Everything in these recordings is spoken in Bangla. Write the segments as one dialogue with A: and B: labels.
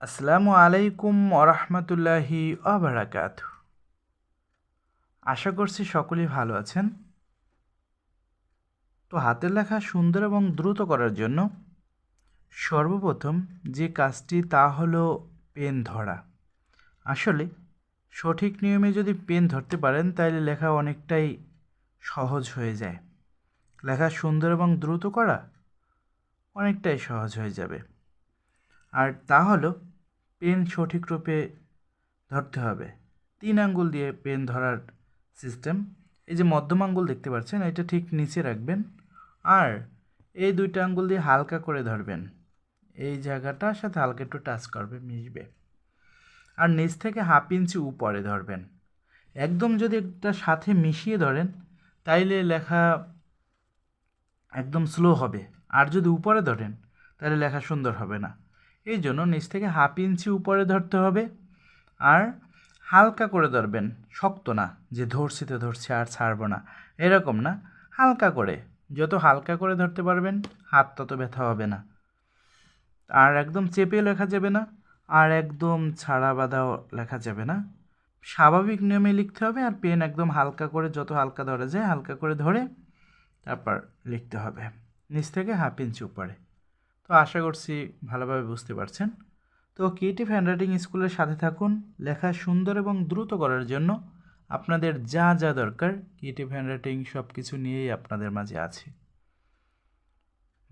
A: আসসালামু আলাইকুম ওরহমতুল্লাহি আবরাকাত আশা করছি সকলেই ভালো আছেন। তো হাতের লেখা সুন্দর এবং দ্রুত করার জন্য সর্বপ্রথম যে কাজটি তা হলো পেন ধরা। আসলে সঠিক নিয়মে যদি পেন ধরতে পারেন তাহলে লেখা অনেকটাই সহজ হয়ে যায়। লেখা সুন্দর এবং দ্রুত করা অনেকটাই সহজ হয়ে যাবে। আর তা হলো পেন সঠিক রূপে ধরতে হবে। তিন আঙ্গুল দিয়ে পেন ধরার সিস্টেম। এই যে মধ্যম আঙ্গুল দেখতে পাচ্ছেন, এটা ঠিক নিচে রাখবেন আর এই দুইটা আঙ্গুল দিয়ে হালকা করে ধরবেন। এই জায়গাটার সাথে হালকা একটু টাচ করবে, মিশবে। আর নিচ থেকে হাফ ইঞ্চি উপরে ধরবেন। একদম যদি একটা সাথে মিশিয়ে ধরেন, তাইলে লেখা একদম স্লো হবে। আর যদি উপরে ধরেন তাহলে লেখা সুন্দর হবে না। এই জন্য নিচ থেকে হাফ ইঞ্চি উপরে ধরতে হবে আর হালকা করে ধরবেন, শক্ত না, যে ধরছি তো ধরছি আর ছাড়বো না, এরকম না, হালকা করে, যত হালকা করে ধরতে পারবেন, হাত তত ব্যথা হবে না। আর একদম চেপে লেখা যাবে না, আর একদম ছাড়া বাঁধাও লেখা যাবে না। স্বাভাবিক নিয়মে লিখতে হবে আর পেন একদম হালকা করে, যত হালকা ধরা যায়, হালকা করে ধরে তারপর লিখতে হবে। নিচ থেকে হাফ ইঞ্চি উপরে। তো আশা করছি ভালোভাবে বুঝতে পারছেন। তো ক্রিয়েটিভ হ্যান্ডরাইটিং স্কুলের সাথে থাকুন, লেখা সুন্দর এবং দ্রুত করার জন্য আপনাদের যা যা দরকার ক্রিয়েটিভ হ্যান্ডরাইটিং সব কিছু নিয়েই আপনাদের মাঝে আছে।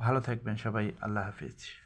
A: ভালো থাকবেন সবাই, আল্লাহ হাফিজ।